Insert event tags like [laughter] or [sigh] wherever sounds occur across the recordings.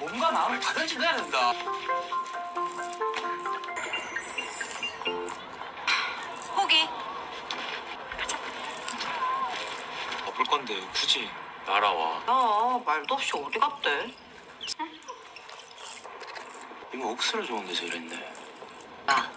몸과 마음을 다 던져내야 된다. 호기. 바쁠 건데 굳이 날아와. 야, 말도 없이 어디 갔대? 이모 억수로 좋은 데서 이랬네. 야,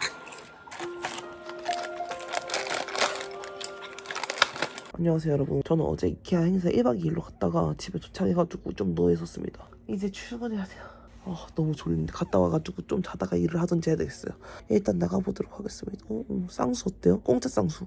안녕하세요 여러분 저는 어제 이케아 행사 1박 2일로 갔다가 집에 도착해가지고 좀 누워있었습니다 이제 출근해야 돼요. 아 너무 졸린데. 갔다 와가지고 좀 자다가 일을 하던지 해야 되겠어요. 일단 나가보도록 하겠습니다. 어, 어, 쌍수 어때요? 공짜 쌍수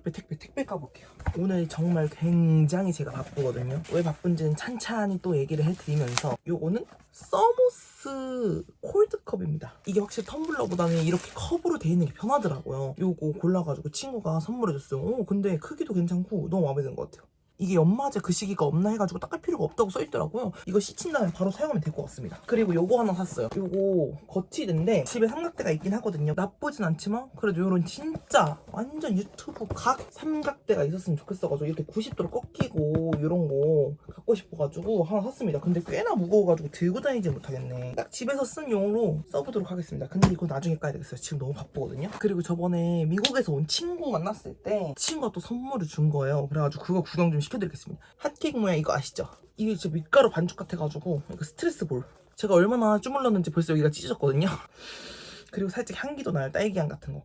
택배 택배 택배 가볼게요. 오늘 정말 굉장히 제가 바쁘거든요. 왜 바쁜지는 찬찬히 또 얘기를 해드리면서 요거는 서모스 콜드컵입니다. 이게 확실히 텀블러보다는 이렇게 컵으로 돼 있는 게 편하더라고요. 요거 골라가지고 친구가 선물해줬어요. 오, 근데 크기도 괜찮고 너무 마음에 드는 것 같아요 이게 연마제 그 시기가 없나 해가지고 닦을 필요가 없다고 써있더라고요. 이거 씻힌 다음에 바로 사용하면 될 것 같습니다. 그리고 요거 하나 샀어요. 요거 거치대인데 집에 삼각대가 있긴 하거든요. 나쁘진 않지만 그래도 요런 진짜 완전 유튜브 각 삼각대가 있었으면 좋겠어가지고 이렇게 90도로 꺾이고 요런 거 갖고 싶어가지고 하나 샀습니다. 근데 꽤나 무거워가지고 들고 다니지 못하겠네. 딱 집에서 쓴 용으로 써보도록 하겠습니다. 근데 이거 나중에 까야 되겠어요. 지금 너무 바쁘거든요. 그리고 저번에 미국에서 온 친구 만났을 때 친구가 또 선물을 준 거예요. 그래가지고 그거 구경 좀 시켜드리겠습니다. 핫케이크 모양 이거 아시죠? 이게 진짜 밀가루 반죽 같아가지고 이거 스트레스 볼. 제가 얼마나 주물렀는지 벌써 여기가 찢어졌거든요. [laughs] 그리고 살짝 향기도 나요. 딸기향 같은 거.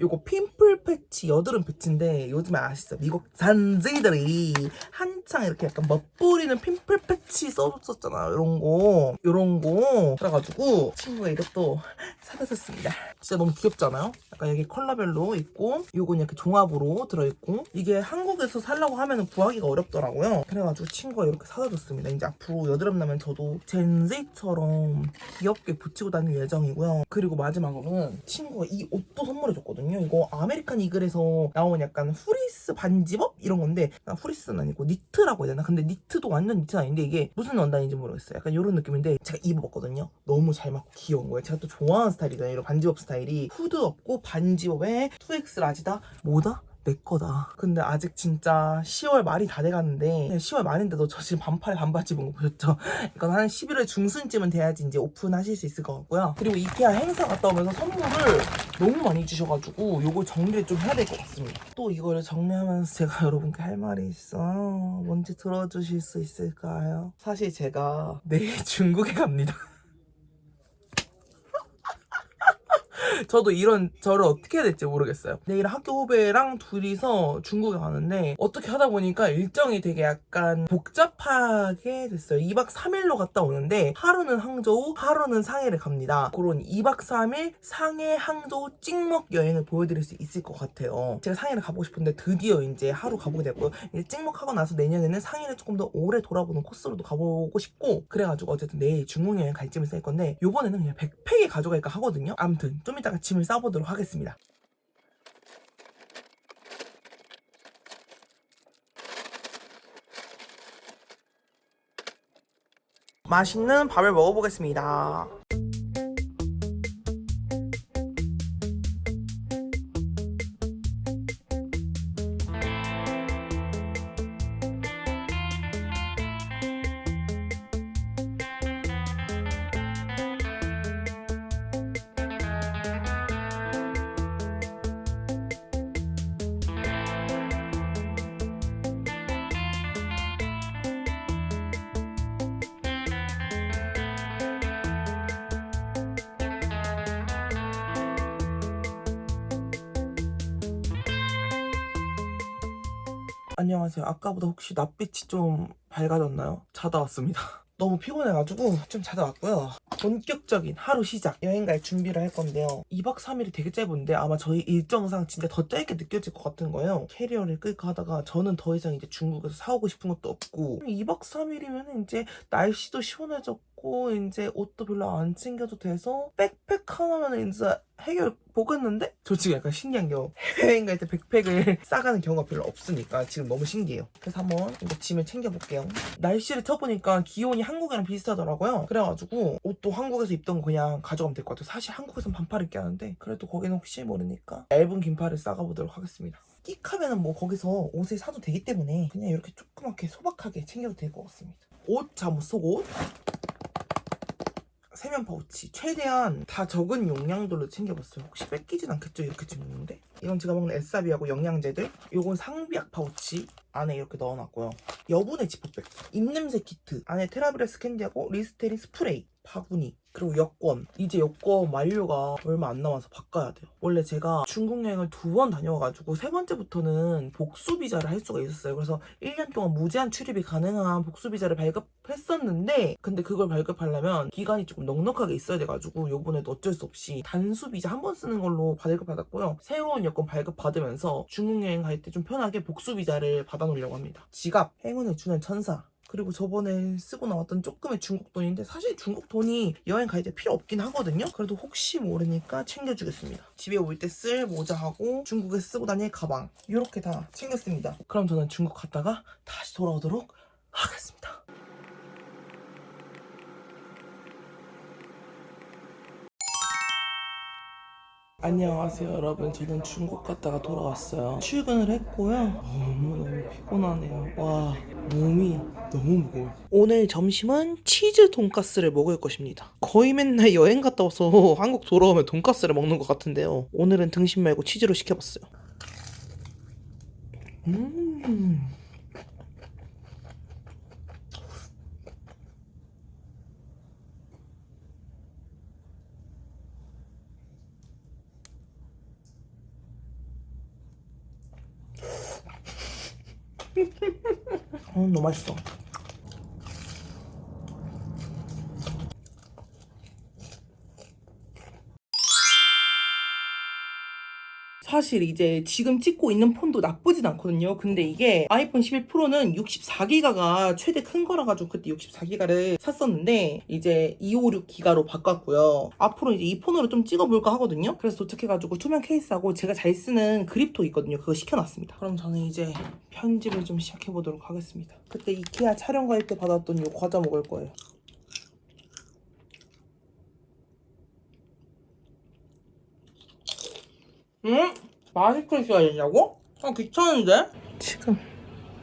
요거 핀플 패치 여드름 패치인데 요즘에 아시죠? 미국 잔지들이 한창 이렇게 약간 멋부리는 핀플 패치 써줬었잖아요. 이런 거. 이런 거. 그래가지고 친구가 이것도 사다 줬습니다. 진짜 너무 귀엽잖아요? 약간 여기 컬러별로 있고 요건 이렇게 종합으로 들어있고 이게 한국에서 살려고 하면 구하기가 어렵더라고요. 그래가지고 친구가 이렇게 사다 줬습니다. 이제 앞으로 여드름 나면 저도 젠제이처럼 귀엽게 붙이고 다닐 예정이고요. 그리고 마지막으로는 친구가 이 옷도 선물해줬거든요. 이거 아메리칸 이글에서 나온 약간 후리스 반지법 이런 건데 아, 후리스는 아니고 니트라고 해야 되나? 근데 니트도 완전 니트는 아닌데 이게 무슨 원단인지 모르겠어요. 약간 이런 느낌인데 제가 입어봤거든요. 너무 잘 맞고 귀여운 거예요. 제가 또 좋아하는 스타일이잖아요. 이런 반지법 스타일이 후드 없고 반지법에 2X 라지다 뭐다? 내 거다. 근데 아직 진짜 10월 말이 다 돼가는데 10월 말인데도 저 지금 반팔에 반바지 입은 거 보셨죠? [laughs] 이건 한 11월 중순쯤은 돼야지 이제 오픈하실 수 있을 것 같고요. 그리고 이케아 행사 갔다 오면서 선물을 너무 많이 주셔가지고 요거 정리를 좀 해야 될 것 같습니다. 또 이거를 정리하면서 제가 [laughs] 여러분께 할 말이 있어. 뭔지 들어주실 수 있을까요? 사실 제가 내일 중국에 갑니다. [laughs] 저도 이런 저를 어떻게 해야 될지 모르겠어요. 내일 학교 후배랑 둘이서 중국에 가는데 어떻게 하다 보니까 일정이 되게 약간 복잡하게 됐어요. 2박 3일로 갔다 오는데 하루는 항저우, 하루는 상해를 갑니다. 그런 2박 3일 상해, 항저우 찍먹 여행을 보여드릴 수 있을 것 같아요. 제가 상해를 가보고 싶은데 드디어 이제 하루 가보게 됐고요. 이제 찍먹하고 나서 내년에는 상해를 조금 더 오래 돌아보는 코스로도 가보고 싶고 그래가지고 어쨌든 내일 중국 여행 갈 짐을 쌀 건데 요번에는 그냥 백팩에 가져갈까 하거든요. 아무튼 좀 이따 가 짐을 싸보도록 하겠습니다. 맛있는 밥을 먹어보겠습니다. 안녕하세요. 아까보다 혹시 낯빛이 좀 밝아졌나요? 자다 왔습니다. [laughs] 너무 피곤해가지고 좀 자다 왔고요. 본격적인 하루 시작 여행 갈 준비를 할 건데요. 2박 3일이 되게 짧은데 아마 저희 일정상 진짜 더 짧게 느껴질 것 같은 거예요. 캐리어를 끌까 하다가 저는 더 이상 이제 중국에서 사오고 싶은 것도 없고 2박 3일이면 이제 날씨도 시원해졌고 먹고 이제 옷도 별로 안 챙겨도 돼서 백팩 하나면 이제 해결 보겠는데? 저 지금 약간 신기한 게 해외여행 갈 때 백팩을 [laughs] 싸가는 경우가 별로 없으니까 지금 너무 신기해요. 그래서 한번 이거 짐을 챙겨볼게요. 날씨를 쳐보니까 기온이 한국이랑 비슷하더라고요. 그래가지고 옷도 한국에서 입던 거 그냥 가져가면 될 것 같아요. 사실 한국에선 반팔 입게 하는데 그래도 거기는 혹시 모르니까 얇은 긴팔을 싸가보도록 하겠습니다. 띡하면은 뭐 거기서 옷을 사도 되기 때문에 그냥 이렇게 조그맣게 소박하게 챙겨도 될 것 같습니다. 옷, 잠옷, 속옷, 세면 파우치. 최대한 다 적은 용량들로 챙겨봤어요. 혹시 뺏기진 않겠죠? 이렇게 챙겼는데? 이건 제가 먹는 에싸비하고 영양제들? 요건 상비약 파우치 안에 이렇게 넣어놨고요. 여분의 지퍼백. 입냄새 키트. 안에 테라브레스 캔디하고 리스테린 스프레이. 바구니 그리고 여권. 이제 여권 만료가 얼마 안 남아서 바꿔야 돼요. 원래 제가 중국 여행을 두 번 다녀와가지고 세 번째부터는 복수 비자를 할 수가 있었어요. 그래서 1년 동안 무제한 출입이 가능한 복수 비자를 발급했었는데 근데 그걸 발급하려면 기간이 조금 넉넉하게 있어야 돼가지고 요번에도 어쩔 수 없이 단수 비자 한 번 쓰는 걸로 발급받았고요. 새로운 여권 발급받으면서 중국 여행 갈 때 좀 편하게 복수 비자를 받아놓으려고 합니다. 지갑 행운을 주는 천사 그리고 저번에 쓰고 나왔던 조금의 중국 돈인데 사실 중국 돈이 여행 갈 때 필요 없긴 하거든요. 그래도 혹시 모르니까 챙겨주겠습니다. 집에 올 때 쓸 모자하고 중국에 쓰고 다닐 가방 이렇게 다 챙겼습니다. 그럼 저는 중국 갔다가 다시 돌아오도록 하겠습니다. 안녕하세요 여러분. 저는 중국 갔다가 돌아왔어요. 출근을 했고요. 너무너무 피곤하네요. 와 몸이 너무 무거워요. 오늘 점심은 치즈 돈가스를 먹을 것입니다. 거의 맨날 여행 갔다 와서 [laughs] 한국 돌아오면 돈가스를 먹는 것 같은데요. 오늘은 등심 말고 치즈로 시켜봤어요. 음 어, 너무 맛있어. 사실 이제 지금 찍고 있는 폰도 나쁘진 않거든요. 근데 이게 아이폰 11 프로는 64기가가 최대 큰 거라 가지고 그때 64기가를 샀었는데 이제 256기가로 바꿨고요. 앞으로 이제 이 폰으로 좀 찍어볼까 하거든요. 그래서 도착해가지고 투명 케이스하고 제가 잘 쓰는 그립토 있거든요. 그거 시켜놨습니다. 그럼 저는 이제 편집을 좀 시작해보도록 하겠습니다. 그때 이케아 촬영 갈 때 받았던 요 과자 먹을 거예요. 응? 마스크 써야 되냐고? 아 귀찮은데? 지금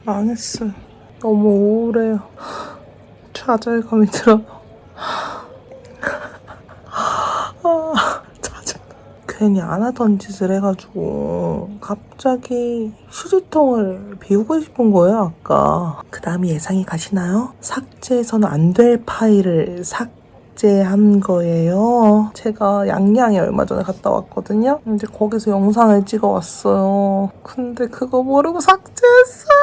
망했어요. 너무 우울해요. 좌절감이 들어요. 아. 괜히 안 하던 짓을 해가지고 갑자기 휴지통을 비우고 싶은 거예요 아까. 그 다음이 예상이 가시나요? 삭제해서는 안 될 파일을 삭 삭제한 거예요. 제가 양양에 얼마 전에 갔다 왔거든요. 이제 거기서 영상을 찍어 왔어요. 근데 그거 모르고 삭제했어요.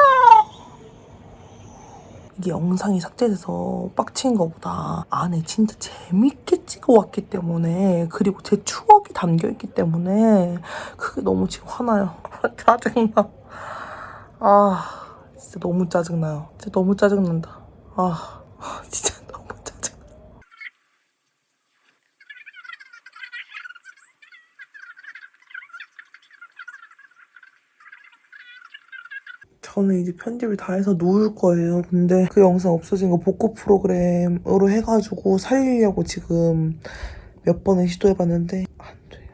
이게 영상이 삭제돼서 빡친 거보다 안에 진짜 재밌게 찍어 왔기 때문에 그리고 제 추억이 담겨 있기 때문에 그게 너무 지금 화나요. [laughs] 짜증나. 아 진짜 너무 짜증나요. 진짜 너무 짜증난다. 아 [laughs] 진짜 너무 짜증. 저는 이제 편집을 다 해서 누울 거예요. 근데 그 영상 없어진 거 복구 프로그램으로 해가지고 살리려고 지금 몇 번을 시도해봤는데 안 돼요.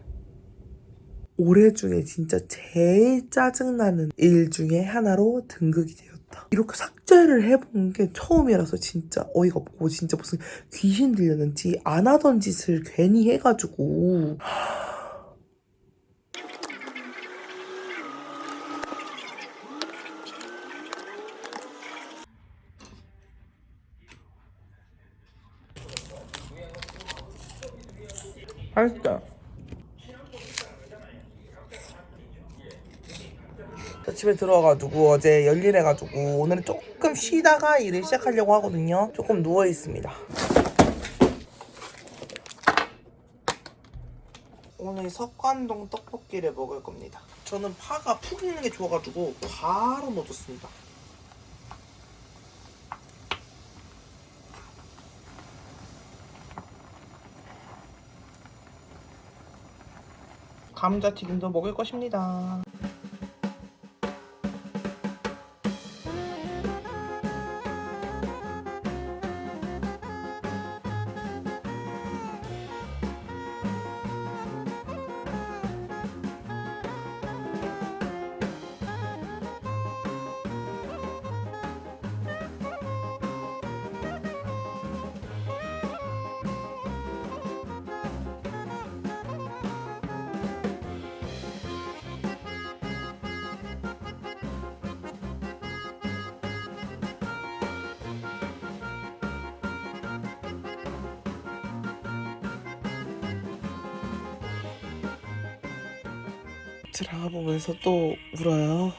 올해 중에 진짜 제일 짜증나는 일 중에 하나로 등극이 되었다. 이렇게 삭제를 해본 게 처음이라서 진짜 어이가 없고 진짜 무슨 귀신 들렸는지 안 하던 짓을 괜히 해가지고 맛있다. 저 집에 들어와가지고 어제 열일해가지고 오늘은 조금 쉬다가 일을 시작하려고 하거든요. 조금 누워 있습니다. 오늘 석관동 떡볶이를 먹을 겁니다. 저는 파가 푹 익는 게 좋아가지고 바로 넣어줬습니다. 감자튀김도 먹을 것입니다. 드라마 보면서 또 울어요.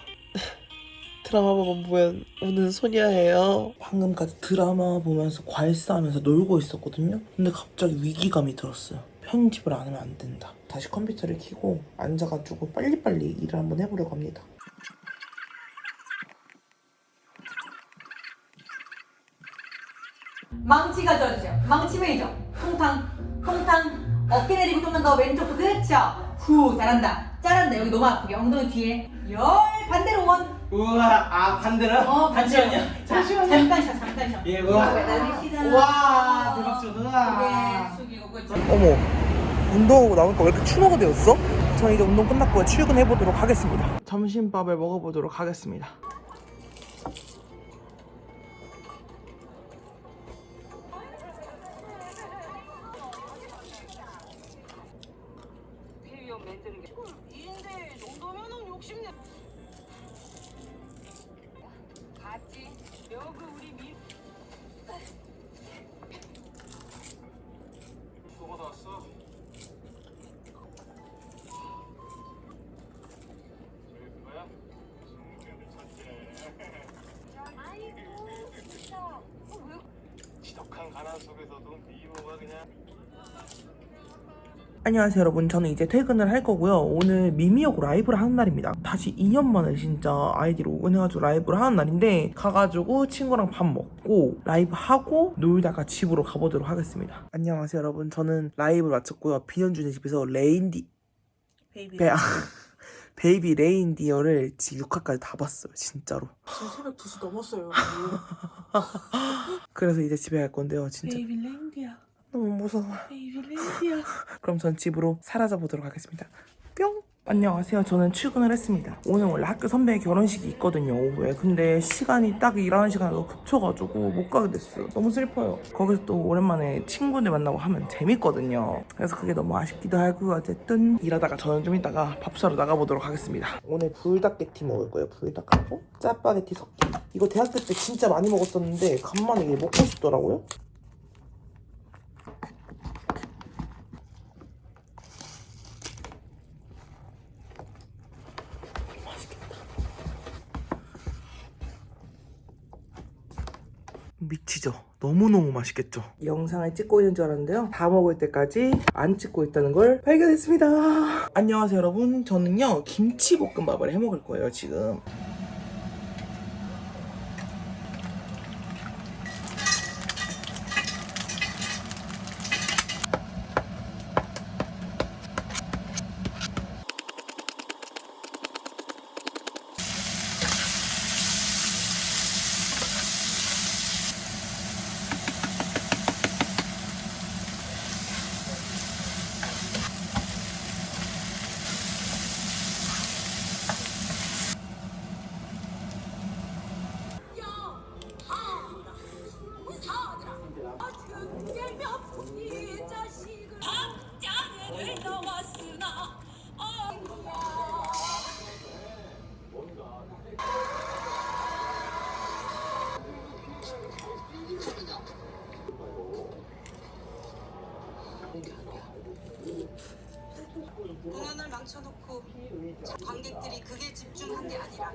드라마 보면 우는 소녀예요. 방금까지 드라마 보면서 과일 싸면서 놀고 있었거든요. 근데 갑자기 위기감이 들었어요. 편집을 안 하면 안 된다. 다시 컴퓨터를 켜고 앉아가지고 빨리빨리 일을 한번 해보려고 합니다. 망치 가져와주세요. 망치 메이저. 통탕, 통탕. 어깨 내리고 좀만 더 왼쪽도 그렇죠. 후, 잘한다. 잘한다. 여기 너무 아프게. 엉덩이 뒤에. 열 반대로 원. 우와 아 반대로? 어, 반대로. 잠시만요 자, 잠시만요 잠깐 쉬어, 잠깐 쉬어. 예 우와 매달립시다. 우와 대박 좋다 고개 숙이고 그렇죠. 어머, 운동하고 나오니까 왜 이렇게 추노가 되었어? 저는 이제 운동 끝났고 출근해보도록 하겠습니다. 점심밥을 먹어보도록 하겠습니다. 안녕하세요 여러분. 저는 이제 퇴근을 할 거고요. 오늘 미미역 라이브를 하는 날입니다. 다시 2년 만에 진짜 아이디로 오픈해가지고 라이브를 하는 날인데 가가지고 친구랑 밥 먹고 라이브 하고 놀다가 집으로 가보도록 하겠습니다. 안녕하세요 여러분. 저는 라이브 마쳤고요. 비현준의 집에서 레인디 베이비 베... [laughs] 베이비 레인디어를 지금 6화까지 다 봤어요 진짜로. 지금 새벽 2시 넘었어요. [laughs] 그래서 이제 집에 갈 건데요 진짜. 베이비 랭디야. 너무 무서워 베이비 랭디야. [laughs] 그럼 전 집으로 사라져 보도록 하겠습니다. 뿅! 안녕하세요. 저는 출근을 했습니다. 오늘 원래 학교 선배 결혼식이 있거든요, 오후에. 근데 시간이 딱 일하는 시간하고 겹쳐가지고 못 가게 됐어요. 너무 슬퍼요. 거기서 또 오랜만에 친구들 만나고 하면 재밌거든요. 그래서 그게 너무 아쉽기도 하고, 어쨌든 일하다가 저는 좀 이따가 밥 사러 나가보도록 하겠습니다. 오늘 불닭게티 먹을 거예요, 불닭하고. 짜파게티 섞기. 이거 대학교 때 진짜 많이 먹었었는데, 간만에 이게 먹고 싶더라고요. 미치죠? 너무너무 맛있겠죠? 영상을 찍고 있는 줄 알았는데요. 다 먹을 때까지 안 찍고 있다는 걸 발견했습니다. 안녕하세요, 여러분. 저는요, 김치볶음밥을 해 먹을 거예요, 지금. 공연을 망쳐놓고 관객들이 그게 집중한 게 아니라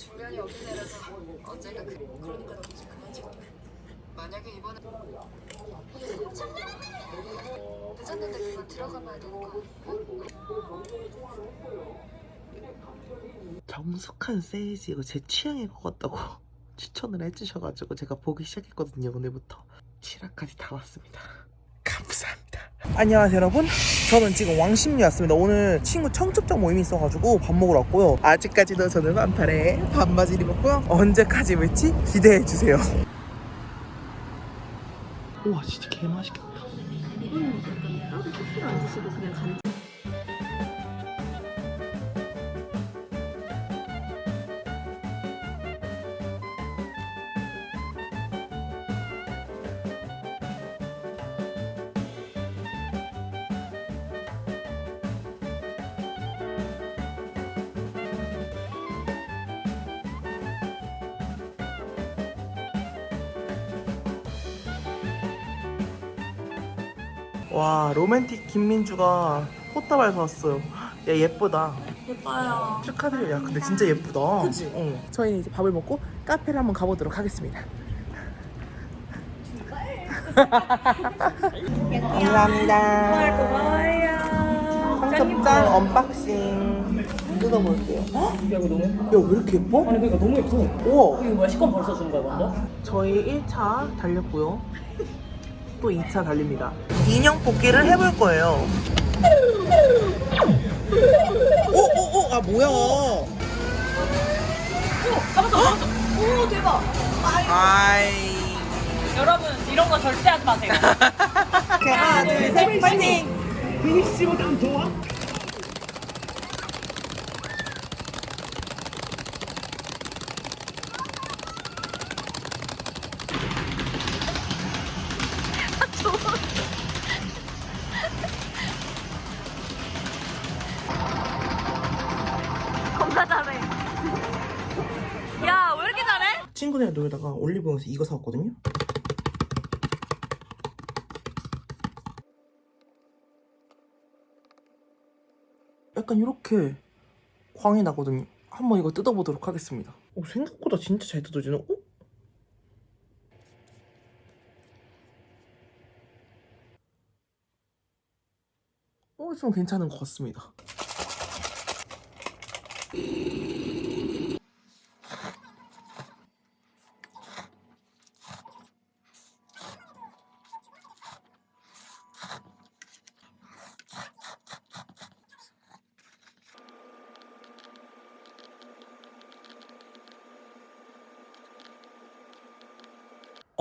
중간이 없는 애라서 언젠가 그, 그러니까 너무 좀 그만 찍어 만약에 이번에 늦었는데 그만 들어가봐야 되는 거 정숙한 세이지 이거 제 취향일 것 같다고 [laughs] 추천을 해주셔가지고 제가 보기 시작했거든요 오늘부터. 7화까지 다 감사합니다 안녕하세요 여러분. 저는 지금 왕십리 왔습니다. 오늘 친구 청첩장 모임이 있어가지고 밥 먹으러 왔고요. 아직까지도 저는 반팔에 반바지를 입었고요. 언제까지 입을지 기대해주세요. 우와 진짜 개맛있겠다 와 로맨틱 김민주가 꽃다발 사왔어요 야 예쁘다 예뻐요. 축하드려요 야 근데 진짜 예쁘다 그치? 응. 저희는 이제 밥을 먹고 카페를 한번 가보도록 하겠습니다 감사합니다 고마워요. 언박싱 뜯어볼게요 헉? 야, 이거 너무 예뻐. 야왜 이렇게 예뻐? 아니, 그러니까 너무 예뻐. 우와 이거 뭐야, 식권 벌써 준 거야, 먼저? 저희 1차 달렸고요. 또 2차 달립니다. 인형 뽑기를 해볼 거예요. 오, 오, 오, 아, 뭐야. 잡았어, 잡았어. 오, 대박. 아이. 여러분, 이런 거 절대 하지 마세요. [laughs] 하나, 둘, 셋, 파이팅! 겁나 친구들이랑 놀다가 올리브영에서 이거 사왔거든요. 약간 이렇게 광이 나거든요. 한번 이거 뜯어보도록 하겠습니다. 오, 생각보다 진짜 잘 뜯어지네. 어? 어, 좀 괜찮은 것 같습니다.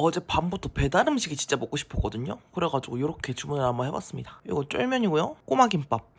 어제 밤부터 배달 음식이 진짜 먹고 싶었거든요. 그래가지고 이렇게 주문을 한번 해봤습니다. 이거 쫄면이고요. 꼬마김밥.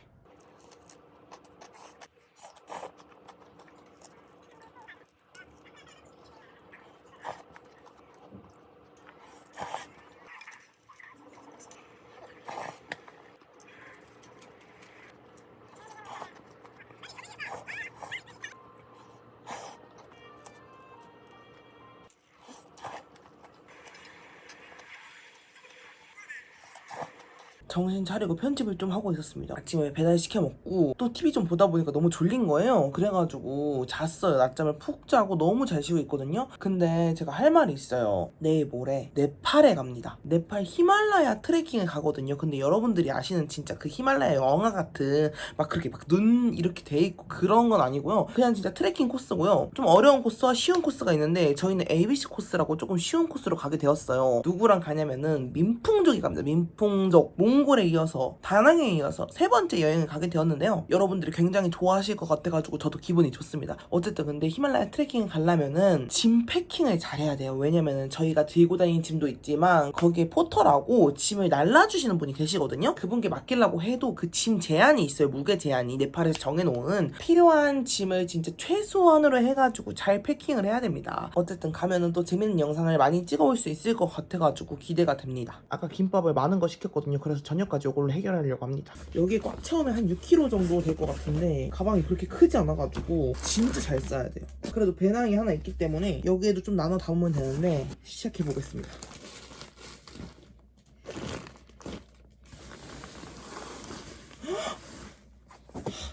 정신 차리고 편집을 좀 하고 있었습니다. 아침에 배달 시켜 먹고 또 TV 좀 보다 보니까 너무 졸린 거예요. 그래가지고 잤어요. 낮잠을 푹 자고 너무 잘 쉬고 있거든요. 근데 제가 할 말이 있어요. 내일 모레 네팔에 갑니다. 네팔 히말라야 트레킹을 가거든요. 근데 여러분들이 아시는 진짜 그 히말라야 영화 같은 막 그렇게 막 눈 이렇게 돼 있고 그런 건 아니고요. 그냥 진짜 트레킹 코스고요. 좀 어려운 코스와 쉬운 코스가 있는데 저희는 ABC 코스라고 조금 쉬운 코스로 가게 되었어요. 누구랑 가냐면은 민풍족이 갑니다. 민풍족 몽 골에 이어서 다낭에 이어서 세 번째 여행을 가게 되었는데요. 여러분들이 굉장히 좋아하실 것 같아가지고 저도 기분이 좋습니다. 어쨌든 근데 히말라야 트레킹을 가려면은 짐 패킹을 잘해야 돼요. 왜냐면은 저희가 들고 다니는 짐도 있지만 거기에 포터라고 짐을 날라주시는 분이 계시거든요. 그분께 맡기려고 해도 그 짐 제한이 있어요. 무게 제한이 네팔에서 정해놓은 필요한 짐을 진짜 최소한으로 해가지고 잘 패킹을 해야 됩니다. 어쨌든 가면은 또 재밌는 영상을 많이 찍어올 수 있을 것 같아가지고 기대가 됩니다. 아까 김밥을 많은 거 시켰거든요. 그래서 저녁까지 이걸로 해결하려고 합니다. 여기 꽉 채우면 한 6kg 정도 될 것 같은데 가방이 그렇게 크지 않아가지고 진짜 잘 싸야 돼요. 그래도 배낭이 하나 있기 때문에 여기에도 좀 나눠 담으면 되는데 시작해 보겠습니다.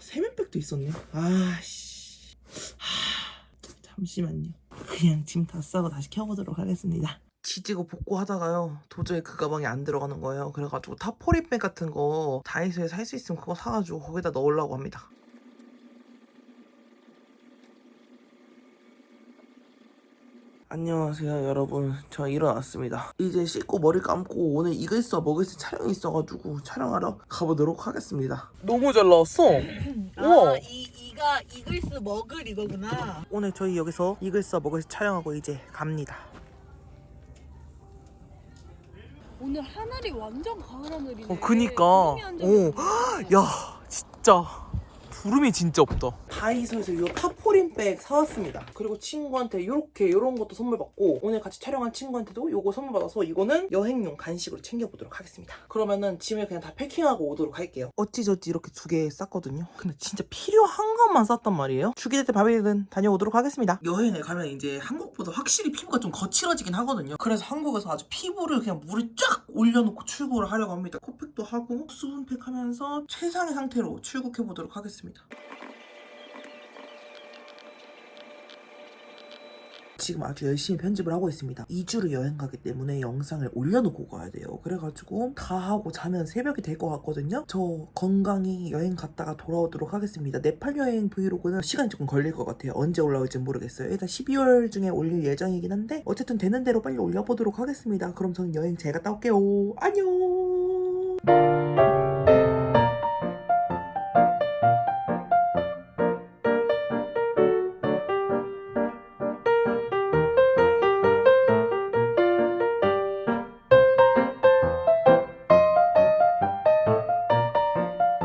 세면백도 있었네. 아씨. 잠시만요. 그냥 짐 다 싸고 다시 켜보도록 하겠습니다. 지지고 복구하다가요 도저히 그 가방에 안 들어가는 거예요. 그래가지고 타포리백 같은 거 다이소에 살수 있으면 그거 사가지고 거기다 넣으려고 합니다. 안녕하세요 여러분. 저 일어났습니다. 이제 씻고 머리 감고 오늘 먹을 수 촬영이 있어가지고 촬영하러 가보도록 하겠습니다. 너무 잘 나왔어. 우와. 아, 이 이가 이글스 먹을 이거구나. 오늘 저희 여기서 이글스 먹을 수 촬영하고 이제 갑니다 오늘 하늘이 완전 가을 하늘이네. 어 그니까 없네. 오야 진짜 구름이 진짜 없다. 다이소에서 이 타포린백 사왔습니다. 그리고 친구한테 이렇게 이런 것도 선물 받고 오늘 같이 촬영한 친구한테도 이거 선물 받아서 이거는 여행용 간식으로 챙겨보도록 하겠습니다. 그러면은 짐을 그냥 다 패킹하고 오도록 할게요. 어찌저찌 이렇게 두 개 쌌거든요. 근데 진짜 필요한 것만 쌌단 말이에요. 죽이 될때 밥이든 다녀오도록 하겠습니다. 여행을 가면 이제 한국보다 확실히 피부가 좀 거칠어지긴 하거든요. 그래서 한국에서 아주 피부를 그냥 물에 쫙 올려놓고 출국을 하려고 합니다. 코팩도 하고 수분팩 하면서 최상의 상태로 출국해 보도록 하겠 습니다 지금 아주 열심히 편집을 하고 있습니다. 2주를 여행 가기 때문에 영상을 올려놓고 가야 돼요. 그래가지고 다 하고 자면 새벽이 될 것 같거든요. 저 건강히 여행 갔다가 돌아오도록 하겠습니다. 네팔 여행 브이로그는 시간이 조금 걸릴 것 같아요. 언제 올라올지 모르겠어요. 일단 12월 중에 올릴 예정이긴 한데 어쨌든 되는 대로 빨리 올려보도록 하겠습니다. 그럼 저는 여행 잘 갔다 올게요. 안녕.